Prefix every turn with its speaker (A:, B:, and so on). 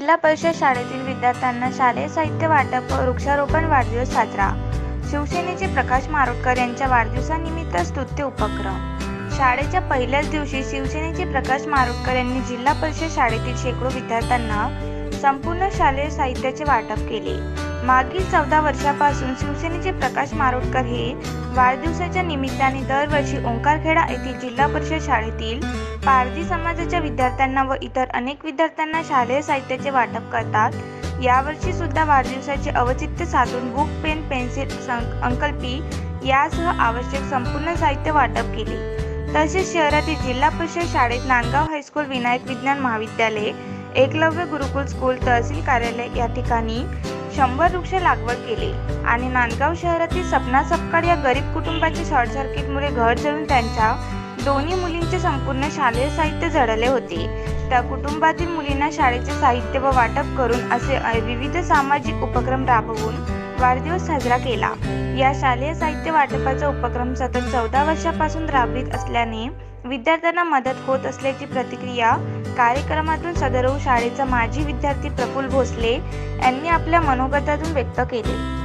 A: जिल्हा परिषद शाळेतील विद्यार्थ्यांना शालेय साहित्य वाटप व वृक्षारोपण वाढदिवस साजरा. शिवसेनेचे प्रकाश मारोटकर यांच्या वाढदिवसानिमित्त स्तुत्य उपक्रम. शाळेच्या पहिल्याच दिवशी शिवसेनेचे प्रकाश मारोटकर यांनी जिल्हा परिषद शाळेतील शेकडो विद्यार्थ्यांना संपूर्ण शालेय साहित्याचे वाटप केले. मागील चौदा वर्षापासून शिवसेनेचे प्रकाश मारोटकर हे वाढदिवसाच्या निमित्ताने दरवर्षी ओंकारखेडा येथील जिल्हा परिषद शाळेतील पारधी समाजाच्या विद्यार्थ्यांना व इतर अनेक विद्यार्थ्यांना शालेय साहित्याचे वाटप करतात. यावर्षी सुद्धा वाढदिवसाचे औचित्य साधून बुक पेन पेन्सिल सं- अंकल्पी यासह आवश्यक संपूर्ण साहित्य वाटप केले. तसेच शहरातील जिल्हा परिषद शाळेत नांदगाव हायस्कूल विनायक विज्ञान महाविद्यालय एकलव्य गुरुकुल स्कूल तहसील कार्यालय या ठिकाणी शंभर वृक्ष लागवड केली. आणि नांदगाव शहरातील सपना सपकाळ या गरीब कुटुंबाचे शॉर्ट सर्किटमुळे घर जळून त्यांच्या दोन्ही मुलींचे संपूर्ण शालेय साहित्य जळले होते. त्या कुटुंबातील मुलींना शाळेचे साहित्य व वाटप करून असे विविध सामाजिक उपक्रम राबवून वाढदिवस साजरा केला. या शालेय साहित्य वाटपाचा उपक्रम सतत चौदा वर्षापासून राबवित असल्याने विद्यार्थ्यांना मदत होत असल्याची प्रतिक्रिया कार्यक्रमातून सदरऊ शाळेचा माजी विद्यार्थी प्रफुल भोसले यांनी आपल्या मनोगतातून व्यक्त केले.